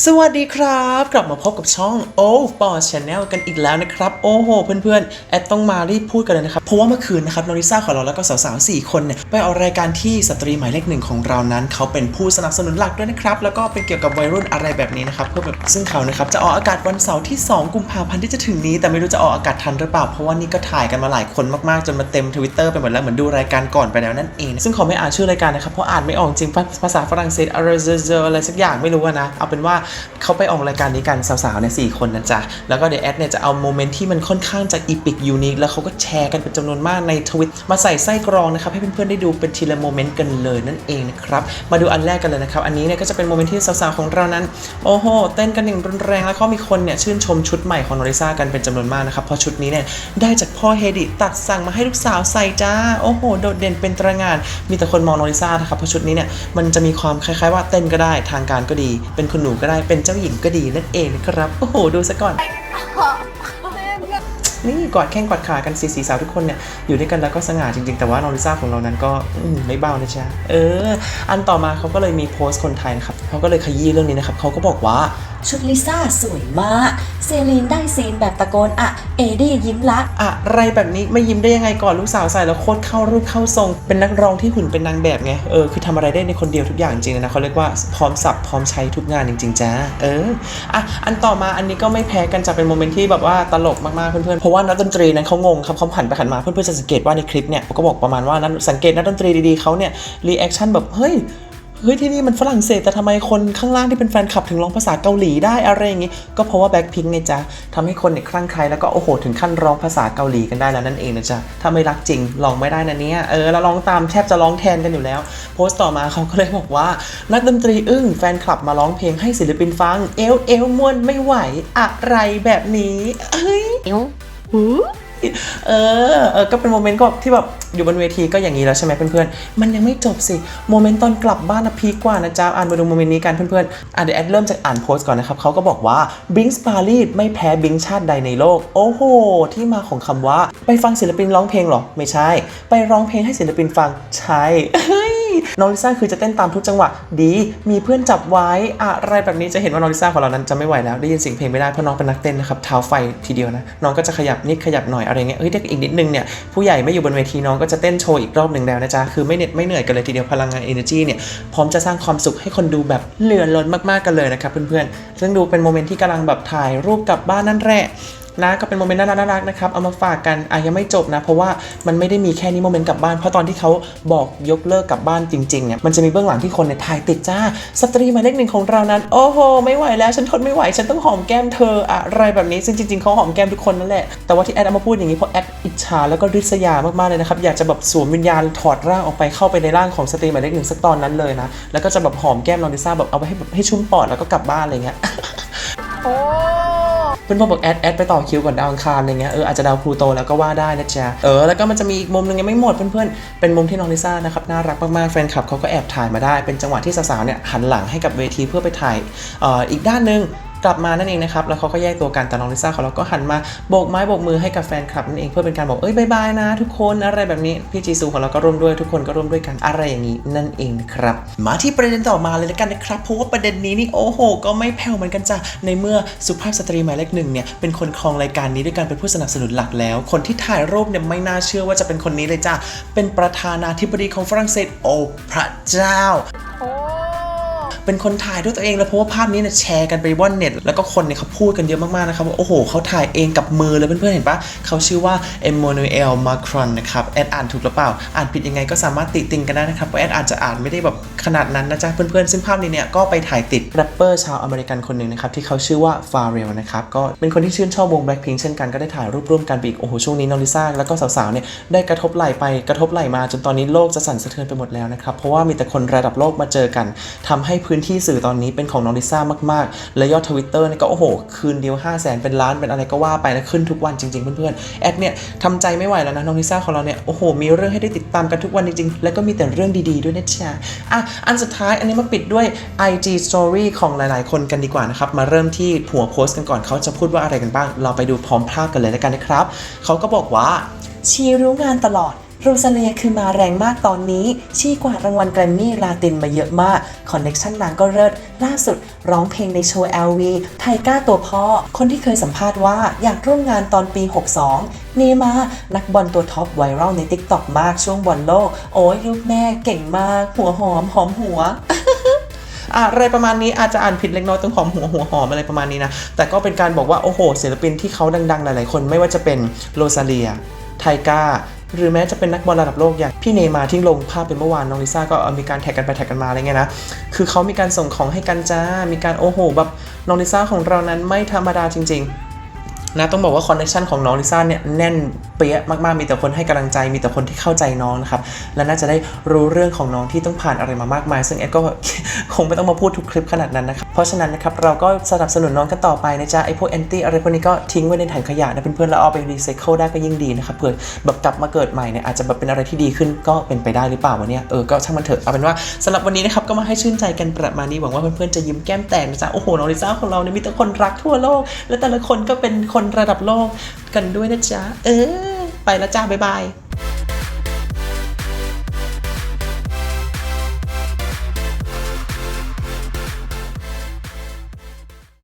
สวัสดีครับ กลับมาพบกับช่องโอ้ปอชแนลกันอีกแล้วนะครับ โอ้โห เพื่อนๆ แอดต้องมารีบพูดกันเลยนะครับ เพราะว่าเมื่อคืนนะครับนริซ่าของเราแล้วก็สาวๆ4คนเนี่ยไปออกรายการที่สตรีหมายเลขหนึ่งของเรานั้น เขาเป็นผู้สนับสนุนหลักด้วยนะครับ แล้วก็เป็นเกี่ยวกับวัยรุ่นอะไรแบบนี้นะครับเพื่อแบบซึ่งเขานะครับจะออกอากาศวันเสาร์ที่ 2 กุมภาพันธ์ที่จะถึงนี้ แต่ไม่รู้จะออกอากาศทันหรือเปล่าเพราะว่านี่ก็ถ่ายกันมาหลายคนมากๆจนมาเต็มทวิตเตอร์ไปหมดแล้วเหมือนดูรายการก่อนไปแล้วนั่นเอง ซึ่งขอไม่อ่านชื่อรายการนะครับเพราะอ่านไม่ออกจริงภาษาฝรั่งเศสอะไรเจออะไรสักอย่างไม่รู้นะเอาเป็นว่าเขาไปออกรายการนี้กันสาวๆเนี่ยสี่คนนะจ๊ะ แล้วก็เดี๋ยวแอดเนี่ยจะเอาโมเมนต์ที่มันค่อนข้างจะอีพิกยูนิคแล้วเขาก็แชร์กันเป็นจำนวนมากในทวิตมาใส่ไส้กรองนะครับให้เพื่อนๆได้ดูเป็นทีละโมเมนต์กันเลยนั่นเองนะครับมาดูอันแรกกันเลยนะครับอันนี้เนี่ยก็จะเป็นโมเมนต์ที่สาวๆของเรานั้นโอ้โหเต้นกันอย่างรุนแรงแล้วก็มีคนเนี่ยชื่นชมชุดใหม่ของโนริซากันเป็นจำนวนมากนะครับเพราะชุดนี้เนี่ยได้จากพ่อเฮดิตัดสั่งมาให้ลูกสาวใส่จ้าโอ้โหโดดเด่นเป็นตระงาน มีแต่คนมองโนริซานะครับเพราะชุดนี้เนี่ยมันจะมีความคล้ายๆว่าเต้นก็ได้ทางการก็ดี เป็นคุณหนูก็ได้เป็นเจ้าหญิงก็ดีนั่นเองนะครับ โอ้โห ดูซะก่อนนี่กอดแข้งกอดขากันสีสีสาวทุกคนเนี่ยอยู่ด้วยกันแล้วก็สง่าจริง ๆ แต่ว่าโนริซ่าของเรานั้นก็มไม่เบานะจ๊ะเออ อันต่อมาเขาก็เลยมีโพสต์คนไทยนะครับเขาก็เลยขยี้เรื่องนี้นะครับเขาก็บอกว่า ชุดลิซ่าสวยมาก เซรีนได้ซีนแบบตะโกนอะ เอดี้ยิ้มละ อะไรแบบนี้ไม่ยิ้มได้ยังไงก่อนลูกสาวใส่แล้วโคตรเข้ารูปเข้าทรง เป็นนักร้องที่หุ่นเป็นนางแบบไง เออคือทำอะไรได้ในคนเดียวทุกอย่างจริงๆนะเขาเรียกว่าพร้อมสับพร้อมใช้ทุกงานจริงๆจ้าเอออะอันต่อมาอันนี้ก็ไม่แพ้กันจะเป็นโมเมนต์ที่แบบว่าตลกมากๆเพื่อนๆเพราะว่านักดนตรีนั้นเขางงครับเขาผันไปผันมาเพื่อนๆจะสังเกตว่าในคลิปเนี่ยเขาก็บอกประมาณว่านักสังเกตนักดนตรีดีๆเขาเนี่ยรีแอคชั่นแบบเฮ้ย เฮ้ยที่นี่มันฝรั่งเศสแต่ทำไมคนข้างล่างที่เป็นแฟนคลับถึงร้องภาษาเกาหลีได้อะไรอย่างงี้ ก็เพราะว่าแบ็คพิงค์ไงจ๊ะทำให้คนเนี่ยคลั่งไคล้แล้วก็โอ้โหถึงขั้นร้องภาษาเกาหลีกันได้แล้วนั่นเองนะจ๊ะถ้าไม่รักจริงลองไม่ได้นะเนี่ยเออเราร้องตามแทบจะร้องแทนกันอยู่แล้ว โพสต์ต่อมาเขาก็เลยบอกว่า นักดนตรีอึ้งแฟนคลับมาร้องเพลงให้ศิลปินฟัง เอลเอลมวนไม่ไหวอะไรแบบนี้เฮ้ยเอ อเออก็เป็นโมเมนต์ก็ที่แบบอยู่บนเวทีก็อย่างนี้แล้วใช่ไหมเพื่อนๆ มันยังไม่จบสิ โมเมนต์ตอนกลับบ้านนะพีกว่านะจ๊ะ อ่านมาดูโมเมนต์นี้กันเพื่อนๆ อะเดี๋ยวแอดเริ่มจากอ่านโพสต์ก่อนนะครับเขาก็บอกว่าบิงส์ปารีสไม่แพ้บิงชาติใดในโลก โอ้โห ที่มาของคำว่า ไปฟังศิลปินร้องเพลงหรอ ไม่ใช่ ไปร้องเพลงให้ศิลปินฟัง ใช่เฮ้ย น้องลิซ่าคือจะเต้นตามทุกจังหวะดี มีเพื่อนจับไว้อะไรแบบนี้จะเห็นว่าน้องลิซ่าของเรานั้นจะไม่ไหวแล้วได้ยินเสียงเพลงไม่ได้เพราะน้องเป็นนักเต้นนะครับเท้าไฟทีเดียวนะน้องก็จะขยับนิดขยับหน่อยอะไรเงี้ยเอ้ยเด็กอีกนิดนึงเนี่ยผู้ใหญ่ไม่อยู่บนเวทีน้องก็จะเต้นโชว์อีกรอบหนึ่งแล้วนะจ๊ะคือไม่เหน็ดไม่เหนื่อยกันเลยทีเดียวพลังงาน energy เนี่ยพร้อมจะสร้างความสุขให้คนดูแบบเหลือล้นมากๆกันเลยนะครับเพื่อนๆซึ่งดูเป็นโมเมนต์ที่กำลังแบบถ่ายรูปกลับบ้านนั่นแหละ นะก็เป็นโมเมนต์น่ารักๆนะครับเอามาฝากกันอะยังไม่จบนะ เพราะว่ามันไม่ได้มีแค่นี้โมเมนต์กลับบ้าน เพราะตอนที่เขาบอกยกเลิกกลับบ้านจริงๆเนี่ยมันจะมีเบื้องหลังที่คนเนี่ยถ่ายติดจ้าสตรีหมายเลขหนึ่งของเรานั้น โอ้โห ไม่ไหวแล้ว ฉันทนไม่ไหว ฉันต้องหอมแก้มเธออะไรแบบนี้ซึ่งจริงๆเขาหอมแก้มทุกคนนั่นแหละแต่ว่าที่แอดเอามาพูดอย่างนี้เพราะแอดอิจฉาแล้วก็ริษยามากๆเลยนะครับอยากจะแบบสวมวิญญาณถอดร่างออกไปเข้าไปในร่างของสตรีหมายเลขหนึ่งสักตอนนั้นเลยนะแล้วก็จะแบบหอมแก้มลองดิซ่าแบบเอาไปให้แบบให้ชุ่มปอดแล้วก็กลับบ้านอะไรเงี้ย พื่อนพ่อบอกแอดแอดไปต่อคิวก่อนดาวอังคารอะไรเงี้ยเอออาจจะดาวพลูโตแล้วก็ว่าได้นะจ๊ะเออแล้วก็มันจะมีอีกมุมหนึงยังไม่หมดเพื่อนๆเป็นมุมที่น้องลิซ่านะครับน่ารักมากๆแฟนคลับเขาก็แอบถ่ายมาได้ เป็นจังหวะที่สาวๆเนี่ยหันหลังให้กับเวทีเพื่อไปถ่ายเอ่ออีกด้านหนึง กลับมานั่นเองนะครับแล้วเขาก็แยกตัวกันแต่น้องลิซ่าของเราก็หันมาโบกไม้โบกมือให้กับแฟนคลับนั่นเองเพื่อเป็นการบอกเอ้ยบายบายนะ ทุกคนอะไรแบบนี้พี่จีซูของเราก็ร่วมด้วยทุกคนก็ร่วมด้วยกันอะไรอย่างนี้นั่นเองนะครับมาที่ประเด็นต่อมาเลยแล้วกันนะครับเพราะว่าประเด็นนี้นี่โอ้โห ก็ไม่แผ่วเหมือนกันจ้ะในเมื่อสุภาพสตรีหมายเลขหนึ่งเนี่ยเป็นคนครองรายการนี้ด้วยการเป็นผู้สนับสนุนหลักแล้ว คนที่ถ่ายรูปเนี่ยไม่น่าเชื่อว่าจะเป็นคนนี้เลยจ้ะเป็นประธานาธิบดีของฝรั่งเศสโอ้พระเจ้า เป็นคนถ่ายด้วยตัวเองแล้วเพราะว่าภาพนี้เนี่ยแชร์กันไปว่อนเน็ตแล้วก็คนเนี่ยเขาพูดกันเยอะมากๆนะครับว่าโอ้โหเขาถ่ายเองกับมือเลยเพื่อนๆเห็นปะเขาชื่อว่าเอม a น u เอลมาครอนนะครับแอดอ่านถูกหรือเปล่า อ่านผิดยังไงก็สามารถติติงกันได้นะครับเพราะแอดอาจจะอ่านไม่ได้แบบขนาดนั้นนะจ๊ะเพื่อนๆซึ่งภาพนี้เนี่ยก็ไปถ่ายติดแรปเปอร์ชาวอเมริกันคนหนึ่งนะครับที่เขาชื่อว่าฟาเรลนะครับก็เป็นคนที่ชื่นชอบวง Blackpink เช่นกันก็ได้ถ่ายรูปร่วมกันไปอีกโอ้โหช่วงนี้น้องลิซ่าแล้วก็สาวๆเนี่ยได้กระทบไหลไปกระทบไหลมาจนตอนนี้โลกจะสั่นสะเทือนไปหมดแล้วนะครับเพราะว่ามีแต่คนระดับโลกมาเจอกันทำให้พื้ื้นที่สื่อตอนนี้เป็นของน้องลิซ่ามากๆ และยอดทวิตเตอร์เนี่ยก็โอ้โห คืนเดียว 5 0 0แสนเป็นล้านเป็นอะไรก็ว่าไปนะขึ้นทุกวันจริง ๆ เพื่อนๆแอดเนี่ยทำใจไม่ไหวแล้วนะน้องลิซ่าของเราเนี่ยโอ้โหมีเรื่องให้ได้ติดตามกันทุกวันจริงๆ แล้วก็มีแต่เรื่องดีๆด้วยนะจ๊ะอะอันสุดท้ายอันนี้มาปิดด้วย IG Story ของหลายๆ คนกันดีกว่านะครับมาเริ่มที่หัวโพสต์กันก่อนเขาจะพูดว่าอะไรกันบ้าง เราไปดูพร้อมภาพกันเลยแล้วกันนะครับเขาก็บอกว่าชีรู้งานตลอด โรซาเลียคือมาแรงมากตอนนี้ ชี้กว่ารางวัลแกรมมี่ลาตินมาเยอะมาก คอนเน็ชันนางก็เลิศล่าสุดร้องเพลงในโชว์ LV ไทก้าตัวพ่อ คนที่เคยสัมภาษณ์ว่าอยากร่วมงานตอนปี 62เนมา นักบอลตัวท็อปไวรัลใน t ิ k t o k มากช่วงบอลโลก โอ้ยลูกแม่เก่งมาก หัวหอมหอมหัวอะไรประมาณนี้อาจจะอ่านผิดเล็กน้อยตรงหอมหัวหัวหอมอะไรประมาณนี้นะ แต่ก็เป็นการบอกว่า โอ้โหศิลปินที่เขาดัง ๆ หลาย ๆ คนไม่ว่าจะเป็นโรซาเลีย ไทก้า หรือแม้จะเป็นนักบอลระดับโลกอย่างพี่เนยมาที่ลงภาพเป็นเมื่อวานน้องลิซ่าก็มีการแท็กกันไปแท็กกันมาอะไรเงี้ยนะ คือเขามีการส่งของให้กันจ้า มีการโอ้โหแบบน้องลิซ่าของเรานั้นไม่ธรรมดาจริงๆนะต้องบอกว่าคอนเนคชันของน้องลิซ่าเนี่ยแน่น เปี้ยะมากๆ มีแต่คนให้กำลังใจ มีแต่คนที่เข้าใจน้องนะครับ และน่าจะได้รู้เรื่องของน้องที่ต้องผ่านอะไรมามากมาย ซึ่งแอดก็คงไม่ต้องมาพูดทุกคลิปขนาดนั้นนะครับ เพราะฉะนั้นนะครับเราก็สนับสนุนน้องกันต่อไปนะจ๊ะไอพวกแอนตี้อะไรพวกนี้ก็ทิ้งไว้ในถังขยะนะเพื่อนๆแล้วเอาไปรีไซเคิลได้ก็ยิ่งดีนะครับเผื่อแบบกลับมาเกิดใหม่เนี่ยอาจจะแบบเป็นอะไรที่ดีขึ้นก็เป็นไปได้หรือเปล่าวะเนี่ยเออก็ช่างมันเถอะเอาเป็นว่าสำหรับวันนี้นะครับก็มาให้ชื่นใจกันประมาณนี้หวังว่าเพื่อนๆจะยิ้มแก้มแตกนะจ๊ะโอ้โหน้องลิซ่าของเราเนี่ยมีแต่คนรักทั่วโลก และแต่ละคนก็เป็นคนระดับโลกกันด้วยนะจ๊ะเออ ไปแล้วจ้าบ๊ายบาย